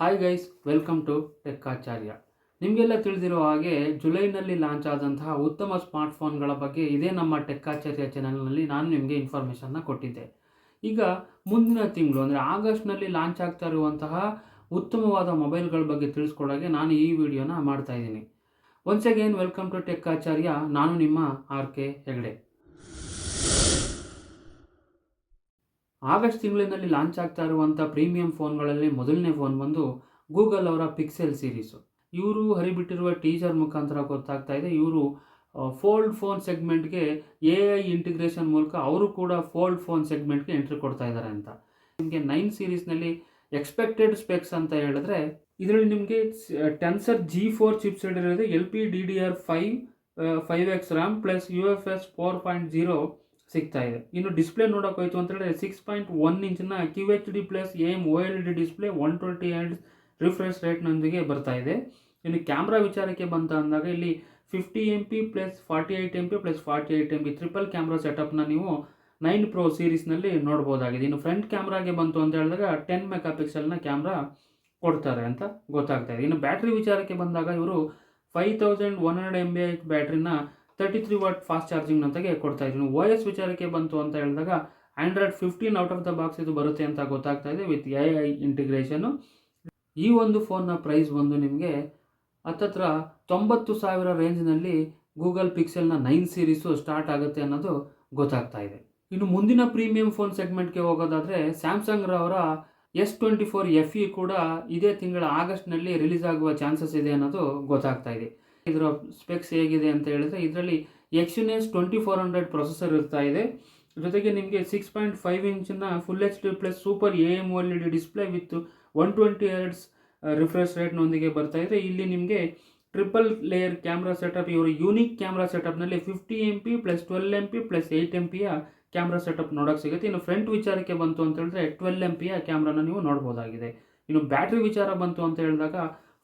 Hi guys welcome to Techacharya ನಿಮಗೆಲ್ಲ ತಿಳಿದಿರೋ ಹಾಗೆ ಜುಲೈನಲ್ಲಿ ಲಾಂಚ್ ಆದಂತಹ ಉತ್ತಮ ಸ್ಮಾರ್ಟ್ಫೋನ್ಗಳ ಬಗ್ಗೆ ಇದೇ ನಮ್ಮ ಟೆಕ್ಕಾಚಾರ್ಯ ಚಾನಲ್ನಲ್ಲಿ ನಾನು ನಿಮಗೆ ಇನ್ಫಾರ್ಮೇಷನ್ನ ಕೊಟ್ಟಿದ್ದೆ. ಈಗ ಮುಂದಿನ ತಿಂಗಳು, ಅಂದರೆ ಆಗಸ್ಟ್ನಲ್ಲಿ ಲಾಂಚ್ ಆಗ್ತಾ ಇರುವಂತಹ ಉತ್ತಮವಾದ ಮೊಬೈಲ್ಗಳ ಬಗ್ಗೆ ತಿಳಿಸ್ಕೊಡೋಕ್ಕೆ ನಾನು ಈ ವಿಡಿಯೋನ ಮಾಡ್ತಾ ಇದ್ದೀನಿ. Once again welcome to Techacharya ನಾನು ನಿಮ್ಮ ಆರ್ ಕೆ ಹೆಗ್ಡೆ. ಆಗಸ್ಟ್ ತಿಂಗಳಿನಲ್ಲಿ ಲಾಂಚ್ ಆಗ್ತಾ ಇರುವಂಥ ಪ್ರೀಮಿಯಂ ಫೋನ್ಗಳಲ್ಲಿ ಮೊದಲನೇ ಫೋನ್ ಬಂದು ಗೂಗಲ್ ಅವರ ಪಿಕ್ಸೆಲ್ ಸೀರೀಸು. ಇವರು ಹರಿಬಿಟ್ಟಿರುವ ಟೀಸರ್ ಮುಖಾಂತರ ಗೊತ್ತಾಗ್ತಾ ಇದೆ. ಇವರು ಫೋಲ್ಡ್ ಫೋನ್ ಸೆಗ್ಮೆಂಟ್ಗೆ ಎ ಐ ಇಂಟಿಗ್ರೇಷನ್ ಮೂಲಕ ಅವರು ಕೂಡ ಫೋಲ್ಡ್ ಫೋನ್ ಸೆಗ್ಮೆಂಟ್ಗೆ ಎಂಟ್ರಿ ಕೊಡ್ತಾ ಇದ್ದಾರೆ ಅಂತ. ನಿಮಗೆ ನೈನ್ ಸೀರೀಸ್ನಲ್ಲಿ ಎಕ್ಸ್ಪೆಕ್ಟೆಡ್ ಸ್ಪೆಕ್ಸ್ ಅಂತ ಹೇಳಿದ್ರೆ, ಇದರಲ್ಲಿ ನಿಮಗೆ ಟೆನ್ಸರ್ ಜಿ ಫೋರ್ ಚಿಪ್ಸ್ ಇರೋದು L P D D R five five X RAM plus U F S four point zero ಸಿಗ್ತಾ ಇದೆ. ಇನ್ನು ಡಿಸ್ಪ್ಲೇ ನೋಡೋಕೆ ಹೋಯ್ತು ಅಂತ ಹೇಳಿದ್ರೆ ಸಿಕ್ಸ್ ಪಾಯಿಂಟ್ ಒನ್ ಇಂಚಿನ Q H D plus M O L D display one twenty and refresh ರೇಟ್ನೊಂದಿಗೆ ಬರ್ತಾ ಇದೆ. ಇನ್ನು ಕ್ಯಾಮ್ರಾ ವಿಚಾರಕ್ಕೆ ಬಂತ ಅಂದಾಗ ಇಲ್ಲಿ fifty M P plus forty eight M P plus forty eight M P triple camera ಸೆಟಪ್ನ ನೀವು nine pro ಸೀರೀಸ್ನಲ್ಲಿ ನೋಡ್ಬೋದಾಗಿದೆ. ಇನ್ನು ಫ್ರಂಟ್ ಕ್ಯಾಮ್ರಾಗೆ ಬಂತು ಅಂತ ಹೇಳಿದಾಗ ಟೆನ್ ಮೆಗಾ ಪಿಕ್ಸೆಲ್ನ ಕ್ಯಾಮ್ರಾ ಕೊಡ್ತಾರೆ ಅಂತ ಗೊತ್ತಾಗ್ತಾ ಇದೆ. ಇನ್ನು ಬ್ಯಾಟ್ರಿ ವಿಚಾರಕ್ಕೆ ಬಂದಾಗ ಇವರು five thousand one hundred M B H ಬ್ಯಾಟ್ರಿನ thirty three watt fast charging ಅಂತಾಗೆ ಕೊಡ್ತಾ ಇದ್ದೀನಿ ಓ ಎಸ್ ವಿಚಾರಕ್ಕೆ ಬಂತು ಅಂತ ಹೇಳಿದಾಗ Android fifteen out of the box ಇದು ಬರುತ್ತೆ ಅಂತ ಗೊತ್ತಾಗ್ತಾ ಇದೆ ವಿತ್ ಎ ಐ ಇಂಟಿಗ್ರೇಷನು ಈ ಒಂದು ಫೋನ್ನ ಪ್ರೈಸ್ ಬಂದು ನಿಮಗೆ ಹತ್ತತ್ರ ತೊಂಬತ್ತು ಸಾವಿರ ರೇಂಜ್ನಲ್ಲಿ ಗೂಗಲ್ ಪಿಕ್ಸೆಲ್ನ ನೈನ್ ಸೀರೀಸು ಸ್ಟಾರ್ಟ್ ಆಗುತ್ತೆ ಅನ್ನೋದು ಗೊತ್ತಾಗ್ತಾ ಇದೆ. ಇನ್ನು ಮುಂದಿನ ಪ್ರೀಮಿಯಂ ಫೋನ್ ಸೆಗ್ಮೆಂಟ್ಗೆ ಹೋಗೋದಾದರೆ ಸ್ಯಾಮ್ಸಂಗ್ ರವರ S twenty four F E ಕೂಡ ಇದೇ ತಿಂಗಳ ಆಗಸ್ಟ್ನಲ್ಲಿ ರಿಲೀಸ್ ಆಗುವ ಚಾನ್ಸಸ್ ಇದೆ ಅನ್ನೋದು ಗೊತ್ತಾಗ್ತಾ ಇದೆ. ಇದರ ಸ್ಪೆಕ್ಸ್ ಹೇಗಿದೆ ಅಂತ ಹೇಳಿದ್ರೆ ಇದರಲ್ಲಿ Exynos twenty four hundred processor ಇರ್ತಾ ಇದೆ. ಜೊತೆಗೆ ನಿಮಗೆ ಸಿಕ್ಸ್ ಪಾಯಿಂಟ್ ಫೈವ್ ಇಂಚಿನ full H D plus super A M O L E D display with one twenty hertz refresh ರೇಟ್ನೊಂದಿಗೆ ಬರ್ತಾ ಇದೆ. ಇಲ್ಲಿ ನಿಮಗೆ ಟ್ರಿಪಲ್ ಲೇಯರ್ ಕ್ಯಾಮ್ರಾ ಸೆಟಪ್ ಇವರು unique camera ಸೆಟಪ್ನಲ್ಲಿ fifty M P plus twelve M P plus eight M ಪಿಯ camera setup ನೋಡೋಕೆ ಸಿಗುತ್ತೆ. ಇನ್ನು front ವಿಚಾರಕ್ಕೆ ಬಂತು ಅಂತ ಹೇಳಿದ್ರೆ ಟ್ವೆಲ್ ಎಂ ಪಿಯ ಕ್ಯಾಮ್ರಾನ ನೀವು ನೋಡ್ಬೋದಾಗಿದೆ. ಇನ್ನು ಬ್ಯಾಟ್ರಿ ವಿಚಾರ ಬಂತು ಅಂತ ಹೇಳಿದಾಗ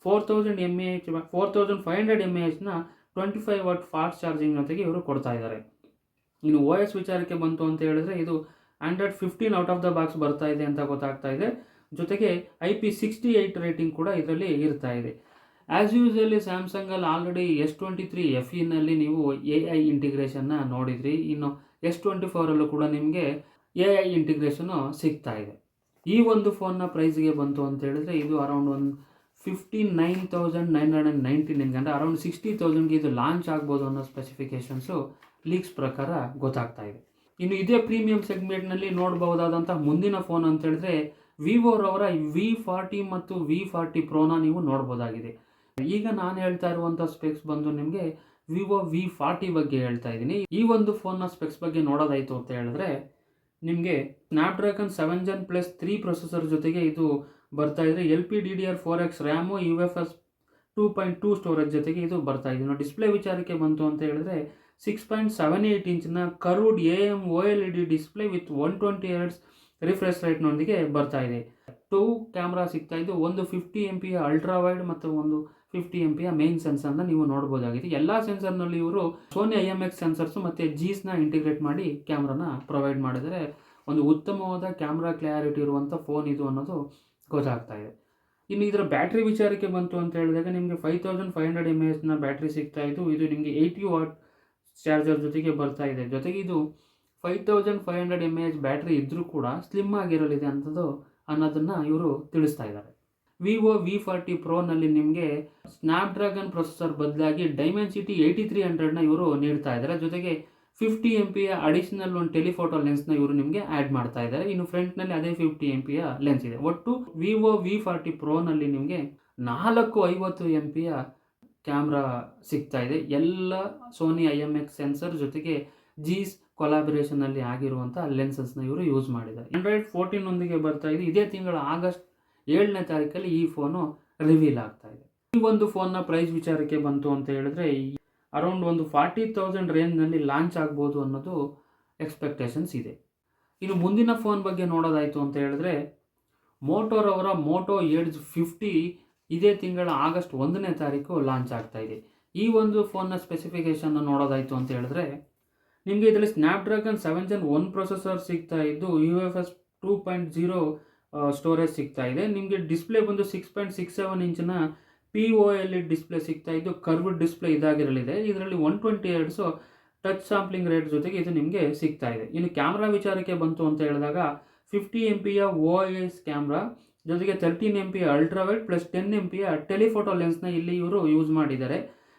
four thousand M A H four thousand five hundred M A ಎಚ್ನ twenty five watt fast charging ಜೊತೆಗೆ ಇವರು ಕೊಡ್ತಾ ಇದ್ದಾರೆ. ಇನ್ನು ಓ ಎಸ್ ವಿಚಾರಕ್ಕೆ ಬಂತು ಅಂತ ಹೇಳಿದ್ರೆ ಇದು Android fifteen out of the box ಬರ್ತಾ ಇದೆ ಅಂತ ಗೊತ್ತಾಗ್ತಾ ಇದೆ. ಜೊತೆಗೆ I P sixty eight rating ಕೂಡ ಇದರಲ್ಲಿ ಇರ್ತಾ ಇದೆ. As usually ಸ್ಯಾಮ್ಸಂಗಲ್ಲಿ already S twenty three F ಇನಲ್ಲಿ ನೀವು ಎ ಐ ಇಂಟಿಗ್ರೇಷನ್ನ ನೋಡಿದ್ರಿ. ಇನ್ನು ಎಸ್ ಟ್ವೆಂಟಿ ಫೋರಲ್ಲೂ ಕೂಡ ನಿಮಗೆ ಎ ಐ ಇಂಟಿಗ್ರೇಷನು ಸಿಗ್ತಾ ಇದೆ. ಈ ಒಂದು ಫೋನ್ನ ಪ್ರೈಸ್ಗೆ ಬಂತು ಅಂತ ಹೇಳಿದ್ರೆ ಇದು ಅರೌಂಡ್ ಒಂದು fifty nine thousand nine hundred and ninety ನೈನ್ಗೆ ಅಂದರೆ ಅರೌಂಡ್ ಸಿಕ್ಸ್ಟಿ ತೌಸಂಡ್ಗೆ ಇದು ಲಾಂಚ್ ಆಗ್ಬೋದು ಅನ್ನೋ ಸ್ಪೆಸಿಫಿಕೇಷನ್ಸು ಲೀಕ್ಸ್ ಪ್ರಕಾರ ಗೊತ್ತಾಗ್ತಾ ಇದೆ. ಇನ್ನು ಇದೇ ಪ್ರೀಮಿಯಂ ಸೆಗ್ಮೆಂಟ್ನಲ್ಲಿ ನೋಡಬಹುದಾದಂಥ ಮುಂದಿನ ಫೋನ್ ಅಂತ ಹೇಳಿದ್ರೆ ವಿವೋರವರ ವಿ ಫಾರ್ಟಿ ಮತ್ತು ವಿ ಫಾರ್ಟಿ ಪ್ರೋನ ನೀವು ನೋಡ್ಬೋದಾಗಿದೆ. ಈಗ ನಾನು ಹೇಳ್ತಾ ಇರುವಂಥ ಸ್ಪೆಕ್ಸ್ ಬಂದು ನಿಮಗೆ ವಿವೋ ವಿ ಫಾರ್ಟಿ ಬಗ್ಗೆ ಹೇಳ್ತಾ ಇದ್ದೀನಿ. ಈ ಒಂದು ಫೋನ್ನ ಸ್ಪೆಕ್ಸ್ ಬಗ್ಗೆ ನೋಡೋದಾಯಿತು ಅಂತ ಹೇಳಿದ್ರೆ, ನಿಮಗೆ Snapdragon seven gen plus three processor ಜೊತೆಗೆ ಇದು ಬರ್ತಾ ಇದ್ರೆ L P D D R four X RAM U F S two point two storage ಜೊತೆಗೆ ಇದು ಬರ್ತಾ ಇದೆ. ನಾವು ಡಿಸ್ಪ್ಲೇ ವಿಚಾರಕ್ಕೆ ಬಂತು ಅಂತ ಹೇಳಿದ್ರೆ ಸಿಕ್ಸ್ ಪಾಯಿಂಟ್ ಸೆವೆನ್ ಏಯ್ಟ್ ಇಂಚಿನ curved A M O L E D display with one twenty hertz refresh ರೇಟ್ನೊಂದಿಗೆ ಬರ್ತಾ ಇದೆ. ಟೂ ಕ್ಯಾಮ್ರಾ ಸಿಗ್ತಾ ಇದ್ದು ಒಂದು fifty M P ultra wide ಮತ್ತು ಒಂದು ಫಿಫ್ಟಿ ಎಂ ಪಿಯ ಮೇನ್ ಸೆನ್ಸರ್ನ ನೀವು ನೋಡ್ಬೋದಾಗಿದೆ. ಎಲ್ಲ ಸೆನ್ಸರ್ನಲ್ಲಿ ಇವರು Sony I M X sensors ಮತ್ತು ಜೀಸ್ನ ಇಂಟಿಗ್ರೇಟ್ ಮಾಡಿ ಕ್ಯಾಮ್ರಾನ ಪ್ರೊವೈಡ್ ಮಾಡಿದರೆ ಒಂದು ಉತ್ತಮವಾದ ಕ್ಯಾಮ್ರಾ ಕ್ಲಾರಿಟಿ ಇರುವಂಥ ಫೋನ್ ಇದು ಅನ್ನೋದು ಗೊತ್ತಾಗ್ತಾ ಇದೆ. ಇನ್ನು ಇದರ ಬ್ಯಾಟ್ರಿ ವಿಚಾರಕ್ಕೆ ಬಂತು ಅಂತ ಹೇಳಿದಾಗ ನಿಮಗೆ five thousand five hundred M ಎಚ್ನ battery ಸಿಗ್ತಾ ಇದ್ದು ಇದು ನಿಮಗೆ ಏಯ್ಟಿ ವಾಟ್ ಚಾರ್ಜರ್ ಜೊತೆಗೆ ಬರ್ತಾ ಇದೆ. ಜೊತೆಗೆ ಇದು five thousand five hundred M A H battery ಇದ್ದರೂ ಕೂಡ ಸ್ಲಿಮ್ ಆಗಿರಲಿದೆ ಅಂಥದ್ದು ಅನ್ನೋದನ್ನು ಇವರು ತಿಳಿಸ್ತಾ ಇದ್ದಾರೆ. ವಿವೋ ವಿ ಫಾರ್ಟಿ ಪ್ರೋನಲ್ಲಿ ನಿಮಗೆ ಸ್ನ್ಯಾಪ್ಡ್ರ್ಯಾಗನ್ ಪ್ರೊಸೆಸರ್ ಬದಲಾಗಿ ಡೈಮೆನ್ಸಿಟಿ ಏಯ್ಟಿ ತ್ರೀ ಹಂಡ್ರೆಡ್ನ ಇವರು ನೀಡ್ತಾ ಇದ್ದಾರೆ. ಜೊತೆಗೆ ಫಿಫ್ಟಿ ಎಂ ಪಿಯ ಅಡಿಷನಲ್ ಒಂದು ಟೆಲಿಫೋಟೋ ಲೆನ್ಸ್ನ ಇವರು ನಿಮಗೆ ಆ್ಯಡ್ ಮಾಡ್ತಾ ಇದ್ದಾರೆ. ಇನ್ನು ಫ್ರಂಟ್ನಲ್ಲಿ ಅದೇ ಫಿಫ್ಟಿ ಎಂ ಪಿಯ ಲೆನ್ಸ್ ಇದೆ. ಒಟ್ಟು ವಿವೋ ವಿ ಫಾರ್ಟಿ ಪ್ರೋನಲ್ಲಿ ನಿಮಗೆ ನಾಲ್ಕು ಐವತ್ತು ಎಂ ಪಿಯ ಕ್ಯಾಮ್ರಾ ಸಿಗ್ತಾ ಇದೆ. ಎಲ್ಲ Sony I M X sensor ಜೊತೆಗೆ ಜೀಸ್ ಕೊಲಾಬರೇಷನಲ್ಲಿ ಆಗಿರುವಂಥ ಲೆನ್ಸಸ್ನ ಇವರು ಯೂಸ್ ಮಾಡಿದ್ದಾರೆ. ಆಂಡ್ರಾಯ್ಡ್ ಫೋರ್ಟೀನೊಂದಿಗೆ ಬರ್ತಾ ಇದೆ. ಇದೇ ತಿಂಗಳ ಆಗಸ್ಟ್ ಏಳನೇ ತಾರೀಕಲ್ಲಿ ಈ ಫೋನು ರಿವೀಲ್ ಆಗ್ತಾ ಇದೆ. ಈ ಒಂದು ಫೋನ್ನ ಪ್ರೈಸ್ ವಿಚಾರಕ್ಕೆ ಬಂತು ಅಂತ ಹೇಳಿದ್ರೆ ಅರೌಂಡ್ ಒಂದು ಫಾರ್ಟಿ ತೌಸಂಡ್ ರೇಂಜ್ನಲ್ಲಿ ಲಾಂಚ್ ಆಗ್ಬೋದು ಅನ್ನೋದು ಎಕ್ಸ್ಪೆಕ್ಟೇಷನ್ಸ್ ಇದೆ. ಇನ್ನು ಮುಂದಿನ ಫೋನ್ ಬಗ್ಗೆ ನೋಡೋದಾಯಿತು ಅಂತ ಹೇಳಿದ್ರೆ ಮೋಟೋರವರ ಮೋಟೋ ಏಡ್ಜ್ ಫಿಫ್ಟಿ ಇದೇ ತಿಂಗಳ ಆಗಸ್ಟ್ ಒಂದನೇ ತಾರೀಕು ಲಾಂಚ್ ಆಗ್ತಾ ಇದೆ. ಈ ಒಂದು ಫೋನ್ನ ಸ್ಪೆಸಿಫಿಕೇಷನ್ನ ನೋಡೋದಾಯಿತು ಅಂತ ಹೇಳಿದ್ರೆ, ನಿಮಗೆ ಇದರಲ್ಲಿ Snapdragon seven gen one processor ಸಿಗ್ತಾ ಇದ್ದು U F S two point zero storage ಸಿಗ್ತಾ ಇದೆ. ನಿಮಗೆ ಡಿಸ್ಪ್ಲೇ ಬಂದು ಸಿಕ್ಸ್ ಪಾಯಿಂಟ್ ಸಿಕ್ಸ್ ಸೆವೆನ್ ಇಂಚಿನ ಪಿ ಒ ಎಲ್ ಡಿಸ್ಪ್ಲೇ ಸಿಗ್ತಾ ಇದ್ದು ಕರ್ವ್ಡ್ ಡಿಸ್ಪ್ಲೇ ಇದಾಗಿರಲಿದೆ. ಇದರಲ್ಲಿ one twenty hertz touch sampling rate ಜೊತೆಗೆ ಇದು ನಿಮಗೆ ಸಿಗ್ತಾ ಇದೆ. ಇನ್ನು ಕ್ಯಾಮ್ರಾ ವಿಚಾರಕ್ಕೆ ಬಂತು ಅಂತ ಹೇಳಿದಾಗ ಫಿಫ್ಟಿ ಎಂ ಪಿಯ ಓ ಎಸ್ ಕ್ಯಾಮ್ರಾ ಜೊತೆಗೆ thirteen M P ultrawide plus ten M ಪಿಯ ಟೆಲಿಫೋಟೋ ಲೆನ್ಸ್ನ ಇಲ್ಲಿ ಇವರು ಯೂಸ್ ಮಾಡಿದ್ದಾರೆ.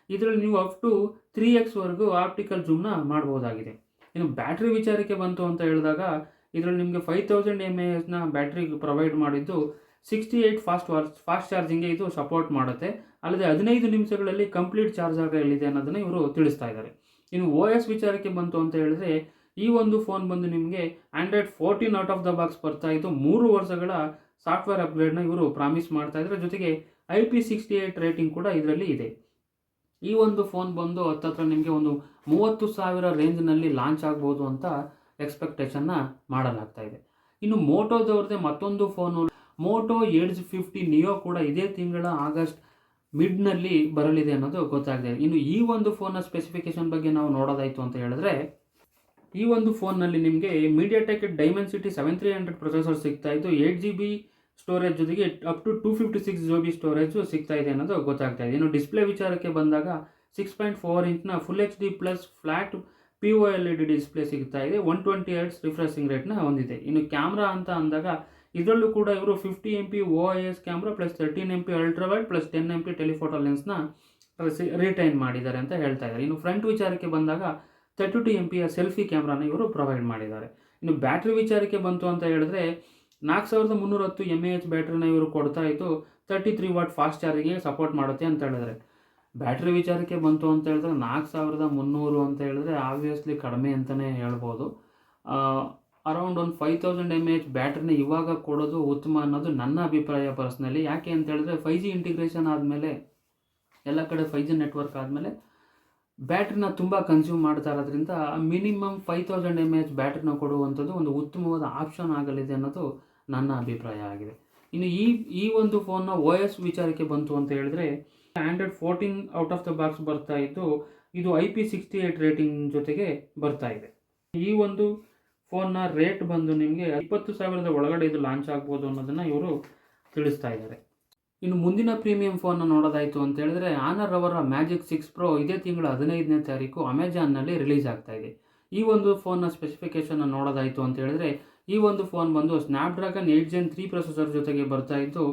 ಇದರಲ್ಲಿ ನೀವು ಅಪ್ ಟು ತ್ರೀ ಎಕ್ಸ್ವರೆಗೂ ಆಪ್ಟಿಕಲ್ ಜೂಮ್ನ ಮಾಡ್ಬೋದಾಗಿದೆ. ಇನ್ನು ಬ್ಯಾಟ್ರಿ ವಿಚಾರಕ್ಕೆ ಬಂತು ಅಂತ ಹೇಳಿದಾಗ ಇದರಲ್ಲಿ ನಿಮಗೆ ಫೈವ್ ತೌಸಂಡ್ ಎಂ ಎ ಎಸ್ನ ಬ್ಯಾಟ್ರಿ ಪ್ರೊವೈಡ್ ಮಾಡಿದ್ದು sixty eight fast watt fast ಚಾರ್ಜಿಂಗ್ಗೆ ಇದು ಸಪೋರ್ಟ್ ಮಾಡುತ್ತೆ. ಅಲ್ಲದೆ ಹದಿನೈದು ನಿಮಿಷಗಳಲ್ಲಿ ಕಂಪ್ಲೀಟ್ ಚಾರ್ಜ್ ಆಗಲಿದೆ ಅನ್ನೋದನ್ನು ಇವರು ತಿಳಿಸ್ತಾ ಇದ್ದಾರೆ. ಇನ್ನು ಓ ಎಸ್ ವಿಚಾರಕ್ಕೆ ಬಂತು ಅಂತ ಹೇಳಿದ್ರೆ, ಈ ಒಂದು ಫೋನ್ ಬಂದು ನಿಮಗೆ Android fourteen out of the box ಬರ್ತಾ ಇದ್ದು, ಮೂರು ವರ್ಷಗಳ ಸಾಫ್ಟ್ವೇರ್ ಅಪ್ಗ್ರೇಡ್ನ ಇವರು ಪ್ರಾಮಿಸ್ ಮಾಡ್ತಾ ಇದ್ದಾರೆ. ಜೊತೆಗೆ I P sixty eight rating ಕೂಡ ಇದರಲ್ಲಿ ಇದೆ. ಈ ಒಂದು ಫೋನ್ ಬಂದು ಹತ್ತತ್ರ ನಿಮಗೆ ಒಂದು ಮೂವತ್ತು ಸಾವಿರ ರೇಂಜ್ನಲ್ಲಿ ಲಾಂಚ್ ಆಗ್ಬೋದು ಅಂತ ಎಕ್ಸ್ಪೆಕ್ಟೇಷನ್ನ ಮಾಡಲಾಗ್ತಾ ಇದೆ. ಇನ್ನು ಮೋಟೋದವ್ರದ್ದೇ ಮತ್ತೊಂದು phone Moto edge fifty neo ಕೂಡ ಇದೇ ತಿಂಗಳ ಆಗಸ್ಟ್ ಮಿಡ್ನಲ್ಲಿ ಬರಲಿದೆ ಅನ್ನೋದು ಗೊತ್ತಾಗಿದೆ. ಇನ್ನು ಈ ಒಂದು ಫೋನ್ನ ಸ್ಪೆಸಿಫಿಕೇಶನ್ ಬಗ್ಗೆ ನಾವು ನೋಡೋದಾಯಿತು ಅಂತ ಹೇಳಿದ್ರೆ, ಈ ಒಂದು ಫೋನ್ನಲ್ಲಿ ನಿಮಗೆ MediaTek Dimensity seven three hundred processor ಸಿಗ್ತಾ ಇದ್ದು ಏಯ್ಟ್ ಜಿ ಬಿ ಸ್ಟೋರೇಜ್ ಜೊತೆಗೆ up to two fifty six G B storage ಸಿಗ್ತಾ ಇದೆ ಅನ್ನೋದು ಗೊತ್ತಾಗ್ತಾ ಇದೆ. ಇನ್ನು ಡಿಸ್ಪ್ಲೇ ವಿಚಾರಕ್ಕೆ ಬಂದಾಗ six point four ಇಂಚ್ನ full H D plus flat P O L E D display ಸಿಗ್ತಾ ಇದೆ. ಒನ್ ಟ್ವೆಂಟಿ ಏಟ್ಸ್ ರಿಫ್ರೆಶಿಂಗ್ ರೇಟ್ನ ಹೊಂದಿದೆ. ಇನ್ನು ಕ್ಯಾಮ್ರಾ ಅಂತ ಅಂದಾಗ ಇದರಲ್ಲೂ ಕೂಡ ಇವರು fifty M P O I S camera plus thirteen M P ultrawide plus ten M P telephoto ಲೆನ್ಸ್ನ retain ಮಾಡಿದ್ದಾರೆ ಅಂತ ಹೇಳ್ತಾ ಇದ್ದಾರೆ. ಇನ್ನು ಫ್ರಂಟ್ ವಿಚಾರಕ್ಕೆ ಬಂದಾಗ ತರ್ಟಿ ಟು ಎಂ ಪಿಯ ಸೆಲ್ಫಿ ಕ್ಯಾಮ್ರಾನ ಇವರು ಪ್ರೊವೈಡ್ ಮಾಡಿದ್ದಾರೆ. ಇನ್ನು ಬ್ಯಾಟ್ರಿ ವಿಚಾರಕ್ಕೆ ಬಂತು ಅಂತ ಹೇಳಿದ್ರೆ ನಾಲ್ಕು ಸಾವಿರದ ಮುನ್ನೂರ ಹತ್ತು ಎಂ ಎ ಎಚ್ ಬ್ಯಾಟ್ರಿನ ಇವರು ಕೊಡ್ತಾ ಇದ್ದು ತರ್ಟಿ ತ್ರೀ ವಾಟ್ ಫಾಸ್ಟ್ ಚಾರ್ಜಿಗೆ ಸಪೋರ್ಟ್ ಮಾಡುತ್ತೆ ಅಂತ ಹೇಳಿದ್ರೆ ಬ್ಯಾಟ್ರಿ ವಿಚಾರಕ್ಕೆ ಬಂತು ಅಂತ ಹೇಳಿದ್ರೆ ನಾಲ್ಕು ಸಾವಿರದ ಮುನ್ನೂರು ಅಂತ ಹೇಳಿದ್ರೆ ಆಬ್ವಿಯಸ್ಲಿ ಕಡಿಮೆ ಅಂತಲೇ ಹೇಳ್ಬೋದು. ಅರೌಂಡ್ ಒಂದು ಫೈವ್ ತೌಸಂಡ್ ಎಂ ಎಚ್ ಬ್ಯಾಟ್ರಿನ ಇವಾಗ ಕೊಡೋದು ಉತ್ತಮ ಅನ್ನೋದು ನನ್ನ ಅಭಿಪ್ರಾಯ ಪರ್ಸ್ನಲಿ. ಯಾಕೆ ಅಂತ ಹೇಳಿದ್ರೆ ಫೈ ಜಿ ಇಂಟಿಗ್ರೇಷನ್ ಆದಮೇಲೆ, ಎಲ್ಲ ಕಡೆ ಫೈ ಜಿ ನೆಟ್ವರ್ಕ್ ಆದಮೇಲೆ ಬ್ಯಾಟ್ರಿನ ತುಂಬ ಕನ್ಸ್ಯೂಮ್ ಮಾಡ್ತಾ ಇರೋದ್ರಿಂದ minimum five thousand M H ಬ್ಯಾಟ್ರಿನ ಕೊಡುವಂಥದ್ದು ಒಂದು ಉತ್ತಮವಾದ ಆಪ್ಷನ್ ಆಗಲಿದೆ ಅನ್ನೋದು ನನ್ನ ಅಭಿಪ್ರಾಯ ಆಗಿದೆ. ಇನ್ನು ಈ ಈ ಒಂದು ಫೋನ್ನ ಓ ಎಸ್ ವಿಚಾರಕ್ಕೆ ಬಂತು ಅಂತ ಹೇಳಿದ್ರೆ Android fourteen out of the box ಬರ್ತಾ ಇದ್ದು, ಇದು I P sixty eight rating ಜೊತೆಗೆ ಬರ್ತಾ ಇದೆ. ಈ ಒಂದು ಫೋನ್ನ ರೇಟ್ ಬಂದು ನಿಮಗೆ ಇಪ್ಪತ್ತು ಸಾವಿರದ ಒಳಗಡೆ ಇದು ಲಾಂಚ್ ಆಗ್ಬೋದು ಅನ್ನೋದನ್ನು ಇವರು ತಿಳಿಸ್ತಾ ಇದ್ದಾರೆ. ಇನ್ನು ಮುಂದಿನ ಪ್ರೀಮಿಯಂ ಫೋನ್ನ ನೋಡೋದಾಯಿತು ಅಂತ ಹೇಳಿದ್ರೆ ಆನರ್ ಅವರ ಮ್ಯಾಜಿಕ್ ಸಿಕ್ಸ್ ಪ್ರೋ ಇದೇ ತಿಂಗಳ ಹದಿನೈದನೇ ತಾರೀಕು ಅಮೆಜಾನ್ನಲ್ಲಿ ರಿಲೀಸ್ ಆಗ್ತಾ ಇದೆ. ಈ ಒಂದು ಫೋನ್ನ ಸ್ಪೆಸಿಫಿಕೇಷನ್ ನೋಡೋದಾಯಿತು ಅಂತ ಹೇಳಿದ್ರೆ, ಈ ಒಂದು ಫೋನ್ ಬಂದು Snapdragon eight gen three processor ಜೊತೆಗೆ ಬರ್ತಾ ಇದ್ದು,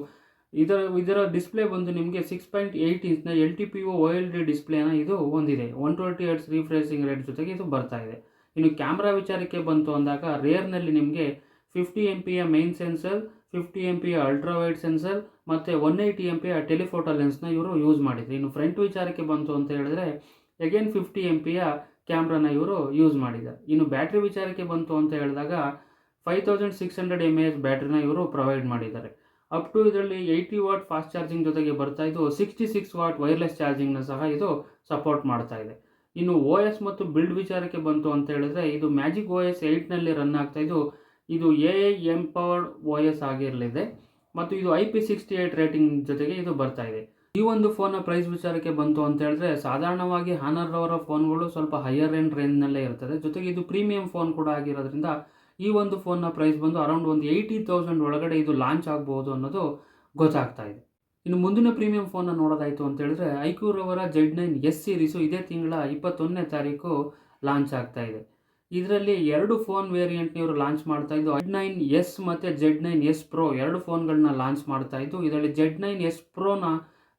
ಇದರ ಇದರ ಡಿಸ್ಪ್ಲೇ ಬಂದು ನಿಮಗೆ six point eight ಇಂಚ್ನ L T P O L D ಡಿಸ್ಪ್ಲೇನ ಇದು ಹೊಂದಿದೆ one twenty hertz refreshing rate ಜೊತೆಗೆ ಇದು ಬರ್ತಾ ಇದೆ. ಇನ್ನು ಕ್ಯಾಮ್ರಾ ವಿಚಾರಕ್ಕೆ ಬಂತು ಅಂದಾಗ ರೇರ್ನಲ್ಲಿ ನಿಮಗೆ ಫಿಫ್ಟಿ ಎಂ ಪಿಯ ಮೈನ್ ಸೆನ್ಸರ್ ಫಿಫ್ಟಿ ಎಂ ಪಿಯ ಅಲ್ಟ್ರಾವೈಡ್ ಸೆನ್ಸರ್ ಮತ್ತು ಒನ್ ಏಯ್ಟಿ ಎಂ ಪಿಯ ಟೆಲಿಫೋಟೋ ಲೆನ್ಸ್ನ ಇವರು ಯೂಸ್ ಮಾಡಿದ್ರು. ಇನ್ನು ಫ್ರಂಟ್ ವಿಚಾರಕ್ಕೆ ಬಂತು ಅಂತ ಹೇಳಿದ್ರೆ ಎಗೇನ್ ಫಿಫ್ಟಿ ಎಂ ಪಿಯ ಕ್ಯಾಮ್ರಾನ ಇವರು ಯೂಸ್ ಮಾಡಿದ್ದಾರೆ. ಇನ್ನು ಬ್ಯಾಟ್ರಿ ವಿಚಾರಕ್ಕೆ ಬಂತು ಅಂತ ಹೇಳಿದಾಗ five thousand six hundred M A H ಬ್ಯಾಟ್ರಿನ ಇವರು ಪ್ರೊವೈಡ್ ಮಾಡಿದ್ದಾರೆ. ಅಪ್ ಟು ಇದರಲ್ಲಿ ಏಯ್ಟಿ ವಾಟ್ ಫಾಸ್ಟ್ ಚಾರ್ಜಿಂಗ್ ಜೊತೆಗೆ ಬರ್ತಾ ಇದ್ದು ಸಿಕ್ಸ್ಟಿ ಸಿಕ್ಸ್ ವಾಟ್ ವೈರ್ಲೆಸ್ ಚಾರ್ಜಿಂಗ್ನ ಸಹ ಇದು ಸಪೋರ್ಟ್ ಮಾಡ್ತಾ ಇದೆ. ಇನ್ನು ಓ ಎಸ್ ಮತ್ತು ಬಿಲ್ಡ್ ವಿಚಾರಕ್ಕೆ ಬಂತು ಅಂತ ಹೇಳಿದ್ರೆ ಇದು ಮ್ಯಾಜಿಕ್ ಓ ಎಸ್ ಏಯ್ಟ್ನಲ್ಲಿ ರನ್ ಆಗ್ತಾ ಇದ್ದು, ಇದು A I empowered O S ಆಗಿರಲಿದೆ. ಮತ್ತು ಇದು I P sixty eight rating ಜೊತೆಗೆ ಇದು ಬರ್ತಾ ಇದೆ. ಈ ಒಂದು ಫೋನ್ನ ಪ್ರೈಸ್ ವಿಚಾರಕ್ಕೆ ಬಂತು ಅಂತ ಹೇಳಿದ್ರೆ ಸಾಧಾರಣವಾಗಿ ಹಾನರ್ ಅವರ ಫೋನ್ಗಳು ಸ್ವಲ್ಪ ಹೈಯರ್ ಎಂಡ್ ರೇಂಜ್ನಲ್ಲೇ ಇರ್ತದೆ. ಜೊತೆಗೆ ಇದು ಪ್ರೀಮಿಯಂ ಫೋನ್ ಕೂಡ ಆಗಿರೋದ್ರಿಂದ ಈ ಒಂದು ಫೋನ್ನ ಪ್ರೈಸ್ ಬಂದು ಅರೌಂಡ್ ಒಂದು ಏಯ್ಟಿ ತೌಸಂಡ್ ಒಳಗಡೆ ಇದು ಲಾಂಚ್ ಆಗ್ಬೋದು ಅನ್ನೋದು ಗೊತ್ತಾಗ್ತಾ ಇದೆ. ಇನ್ನು ಮುಂದಿನ ಪ್ರೀಮಿಯಂ ಫೋನ್ನ ನೋಡೋದಾಯಿತು ಅಂತ ಹೇಳಿದ್ರೆ ಐಕ್ಯೂರವರ ಜೆಡ್ ನೈನ್ ಎಸ್ ಸೀರೀಸು ಇದೇ ತಿಂಗಳ ಇಪ್ಪತ್ತೊಂದನೇ ತಾರೀಕು ಲಾಂಚ್ ಆಗ್ತಾ ಇದೆ. ಇದರಲ್ಲಿ ಎರಡು ಫೋನ್ ವೇರಿಯಂಟ್ ಇವರು ಲಾಂಚ್ ಮಾಡ್ತಾ ಇದ್ದು ಜೆಡ್ ನೈನ್ ಎಸ್ ಮತ್ತು ಜೆಡ್ ನೈನ್ ಎಸ್ ಪ್ರೋ ಎರಡು ಫೋನ್ಗಳನ್ನ ಲಾಂಚ್ ಮಾಡ್ತಾ ಇದ್ದು, ಇದರಲ್ಲಿ ಜೆಡ್ ನೈನ್ ಎಸ್ ಪ್ರೋನ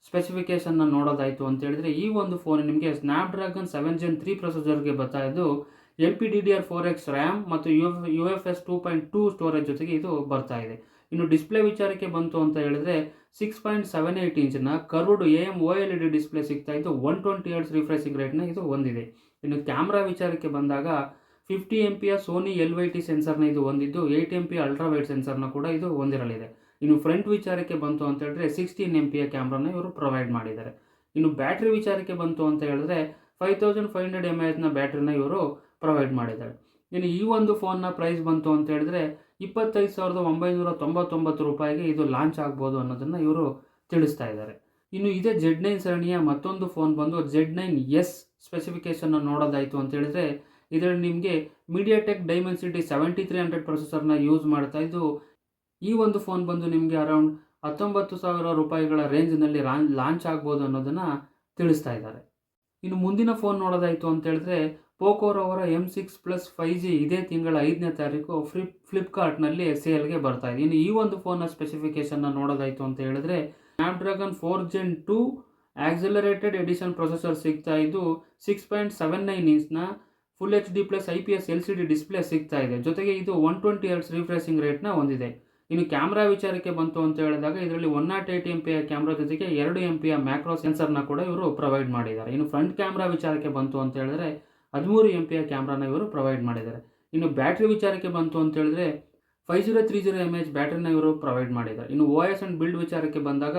ಸ್ಪೆಸಿಫಿಕೇಷನ್ನ ನೋಡೋದಾಯಿತು ಅಂತ ಹೇಳಿದ್ರೆ ಈ ಒಂದು ಫೋನ್ ನಿಮಗೆ ಸ್ನ್ಯಾಪ್ಡ್ರ್ಯಾಗನ್ ಸೆವೆನ್ ಜೆನ್ ತ್ರೀ ಪ್ರೊಸೆಸರ್ಗೆ ಬರ್ತಾ ಇದ್ದು L P D D R four X RAM ಮತ್ತು U U F S two point two storage ಜೊತೆಗೆ ಇದು ಬರ್ತಾ ಇದೆ. ಇನ್ನು ಡಿಸ್ಪ್ಲೇ ವಿಚಾರಕ್ಕೆ ಬಂತು ಅಂತ ಹೇಳಿದ್ರೆ ಸಿಕ್ಸ್ ಪಾಯಿಂಟ್ ಸೆವೆನ್ ಏಯ್ಟ್ ಇಂಚಿನ curved A M O L E D display ಸಿಗ್ತಾ ಇದ್ದು ಒನ್ ಟ್ವೆಂಟಿ ಏಟ್ಸ್ ರಿಫ್ರೆಶಿಂಗ್ ರೇಟ್ನ ಇದು ಹೊಂದಿದೆ ಇನ್ನು ಕ್ಯಾಮ್ರಾ ವಿಚಾರಕ್ಕೆ ಬಂದಾಗ ಫಿಫ್ಟಿ ಎಂ ಪಿಯ ಸೋನಿ ಎಲ್ ವೈ ಟಿ ಸೆನ್ಸರ್ನ ಇದು ಹೊಂದಿದ್ದು ಏಯ್ಟ್ ಎಂ ಪಿ ಅಲ್ಟ್ರಾವೈಡ್ ಸೆನ್ಸರ್ನ ಕೂಡ ಇದು ಹೊಂದಿರಲಿದೆ ಇನ್ನು ಫ್ರಂಟ್ ವಿಚಾರಕ್ಕೆ ಬಂತು ಅಂತ ಹೇಳಿದ್ರೆ ಸಿಕ್ಸ್ಟೀನ್ ಎಂ ಪಿಯ ಕ್ಯಾಮ್ರಾನ ಇವರು ಪ್ರೊವೈಡ್ ಮಾಡಿದ್ದಾರೆ. ಇನ್ನು ಬ್ಯಾಟ್ರಿ ವಿಚಾರಕ್ಕೆ ಬಂತು ಅಂತ ಹೇಳಿದ್ರೆ five thousand five hundred M ಎಚ್ನ ಬ್ಯಾಟ್ರಿನ ಇವರು ಪ್ರೊವೈಡ್ ಮಾಡಿದ್ದಾರೆ. ಇನ್ನು ಈ ಒಂದು ಫೋನ್ನ ಪ್ರೈಸ್ ಬಂತು ಅಂತ ಹೇಳಿದ್ರೆ ಇಪ್ಪತ್ತೈದು ಸಾವಿರದ ಒಂಬೈನೂರ ತೊಂಬತ್ತೊಂಬತ್ತು ರೂಪಾಯಿಗೆ ಇದು ಲಾಂಚ್ ಆಗ್ಬೋದು ಅನ್ನೋದನ್ನು ಇವರು ತಿಳಿಸ್ತಾ ಇದ್ದಾರೆ. ಇನ್ನು ಇದೇ ಜೆಡ್ ನೈನ್ ಸರಣಿಯ ಮತ್ತೊಂದು ಫೋನ್ ಬಂದು ಜೆಡ್ ನೈನ್ ಎಸ್ ಸ್ಪೆಸಿಫಿಕೇಷನ್ನ ನೋಡೋದಾಯಿತು ಅಂತ ಹೇಳಿದ್ರೆ, ಇದರಲ್ಲಿ ನಿಮಗೆ MediaTek Dimensity seventy three hundred ಪ್ರೊಸೆಸರ್ನ use ಮಾಡ್ತಾ ಇದ್ದು, ಈ ಒಂದು ಫೋನ್ ಬಂದು ನಿಮಗೆ ಅರೌಂಡ್ ಹತ್ತೊಂಬತ್ತು ಸಾವಿರ ರೂಪಾಯಿಗಳ ರೇಂಜ್ನಲ್ಲಿ ಲಾಂಚ್ ಆಗ್ಬೋದು ಅನ್ನೋದನ್ನು ತಿಳಿಸ್ತಾ ಇದ್ದಾರೆ. ಇನ್ನು ಮುಂದಿನ ಫೋನ್ ನೋಡೋದಾಯಿತು ಅಂತ ಹೇಳಿದ್ರೆ ಪೋಕೋರವರ M six plus five G ಇದೇ ತಿಂಗಳ ಐದನೇ ತಾರೀಕು ಫ್ಲಿಪ್ ಫ್ಲಿಪ್ಕಾರ್ಟ್ನಲ್ಲಿ ಸೇಲ್ಗೆ ಬರ್ತಾ ಇದೆ. ಇನ್ನು ಈ ಒಂದು ಫೋನ್ನ ಸ್ಪೆಸಿಫಿಕೇಷನ್ನ ನೋಡೋದಾಯಿತು ಅಂತ ಹೇಳಿದ್ರೆ Snapdragon four gen two accelerated edition processor ಸಿಗ್ತಾ ಇದ್ದು six point seven nine ಇಂಚ್ನ full H D plus I P S L C D display ಸಿಗ್ತಾ ಇದೆ. ಜೊತೆಗೆ ಇದು ಒನ್ ಟ್ವೆಂಟಿ ಎರ್ಟ್ಸ್ ರಿಫ್ರೆಶಿಂಗ್ ರೇಟ್ನ ಹೊಂದಿದೆ. ಇನ್ನು ಕ್ಯಾಮ್ರಾ ವಿಚಾರಕ್ಕೆ ಬಂತು ಅಂತ ಹೇಳಿದಾಗ, ಇದರಲ್ಲಿ ಒನ್ ನಾಟ್ ಏಯ್ಟ್ ಎಂ ಪಿಯ ಕ್ಯಾಮ್ರಾ ಜೊತೆಗೆ ಎರಡು ಎಂ ಪಿಯ ಮ್ಯಾಕ್ರೋ ಸೆನ್ಸರ್ನ ಕೂಡ ಇವರು ಪ್ರೊವೈಡ್ ಮಾಡಿದ್ದಾರೆ. ಇನ್ನು ಫ್ರಂಟ್ ಕ್ಯಾಮ್ರಾ ವಿಚಾರಕ್ಕೆ ಬಂತು ಅಂತ ಹೇಳಿದ್ರೆ ಹದಿಮೂರು ಎಂ ಪಿಯ ಕ್ಯಾಮ್ರಾನ ಇವರು ಪ್ರೊವೈಡ್ ಮಾಡಿದ್ದಾರೆ. ಇನ್ನು ಬ್ಯಾಟ್ರಿ ವಿಚಾರಕ್ಕೆ ಬಂತು ಅಂತ ಹೇಳಿದ್ರೆ five zero three zero M H ಬ್ಯಾಟ್ರಿನ ಇವರು ಪ್ರೊವೈಡ್ ಮಾಡಿದ್ದಾರೆ. ಇನ್ನು ಓ ಎಸ್ ಆ್ಯಂಡ್ ಬಿಲ್ಡ್ ವಿಚಾರಕ್ಕೆ ಬಂದಾಗ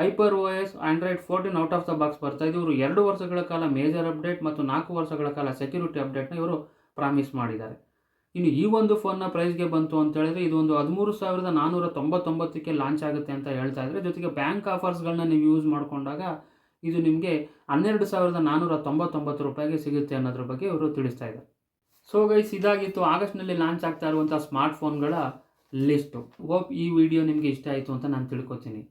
Hyper O S Android fourteen out of the box ಬರ್ತಾ ಇವರು ಎರಡು ವರ್ಷಗಳ ಕಾಲ ಮೇಜರ್ ಅಪ್ಡೇಟ್ ಮತ್ತು ನಾಲ್ಕು ವರ್ಷಗಳ ಕಾಲ ಸೆಕ್ಯೂರಿಟಿ ಅಪ್ಡೇಟ್ನ ಇವರು ಪ್ರಾಮಿಸ್ ಮಾಡಿದ್ದಾರೆ. ಇನ್ನು ಈ ಒಂದು ಫೋನ್ನ ಪ್ರೈಸ್ಗೆ ಬಂತು ಅಂತ ಹೇಳಿದ್ರೆ ಇದು ಒಂದು ಹದಿಮೂರು ಸಾವಿರದ ನಾನ್ನೂರ ತೊಂಬತ್ತೊಂಬತ್ತಕ್ಕೆ ಲಾಂಚ್ ಆಗುತ್ತೆ ಅಂತ ಹೇಳ್ತಾ ಇದ್ದಾರೆ. ಜೊತೆಗೆ ಬ್ಯಾಂಕ್ ಆಫರ್ಸ್ಗಳನ್ನ ನೀವು ಯೂಸ್ ಮಾಡಿಕೊಂಡಾಗ ಇದು ನಿಮಗೆ ಹನ್ನೆರಡು ಸಾವಿರದ ನಾನ್ನೂರ ತೊಂಬತ್ತೊಂಬತ್ತು ರೂಪಾಯಿಗೆ ಸಿಗುತ್ತೆ ಅನ್ನೋದ್ರ ಬಗ್ಗೆ ಇವರು ತಿಳಿಸ್ತಾ ಇದ್ದಾರೆ. ಸೊ ಗೈಸ್ ಇದಾಗಿತ್ತು. ಆಗಸ್ಟ್ನಲ್ಲಿ ಲಾಂಚ್ ಆಗ್ತಾ ಇರುವಂಥ ಸ್ಮಾರ್ಟ್ ಫೋನ್ಗಳ ಲಿಸ್ಟು ಹೋಪ್ ಈ ವಿಡಿಯೋ ನಿಮಗೆ ಇಷ್ಟ ಆಯಿತು ಅಂತ ನಾನು ತಿಳ್ಕೊತೀನಿ.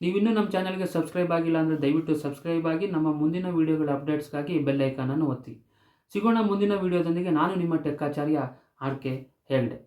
ನೀವಿನ್ನೂ ನಮ್ಮ ಚಾನಲ್ಗೆ ಸಬ್ಸ್ಕ್ರೈಬ್ ಆಗಿಲ್ಲ ಅಂದರೆ ದಯವಿಟ್ಟು ಸಬ್ಸ್ಕ್ರೈಬ್ ಆಗಿ, ನಮ್ಮ ಮುಂದಿನ ವೀಡಿಯೋಗಳ ಅಪ್ಡೇಟ್ಸ್ಗಾಗಿ ಬೆಲ್ ಐಕಾನನ್ನು ಒತ್ತಿ. ಸಿಗೋಣ ಮುಂದಿನ ವೀಡಿಯೋದೊಂದಿಗೆ ನಾನು ನಿಮ್ಮ ಟೆಕ್ಕಾಚಾರ್ಯ ಆರ್ ಕೆ ಹೆಗ್ಡೆ.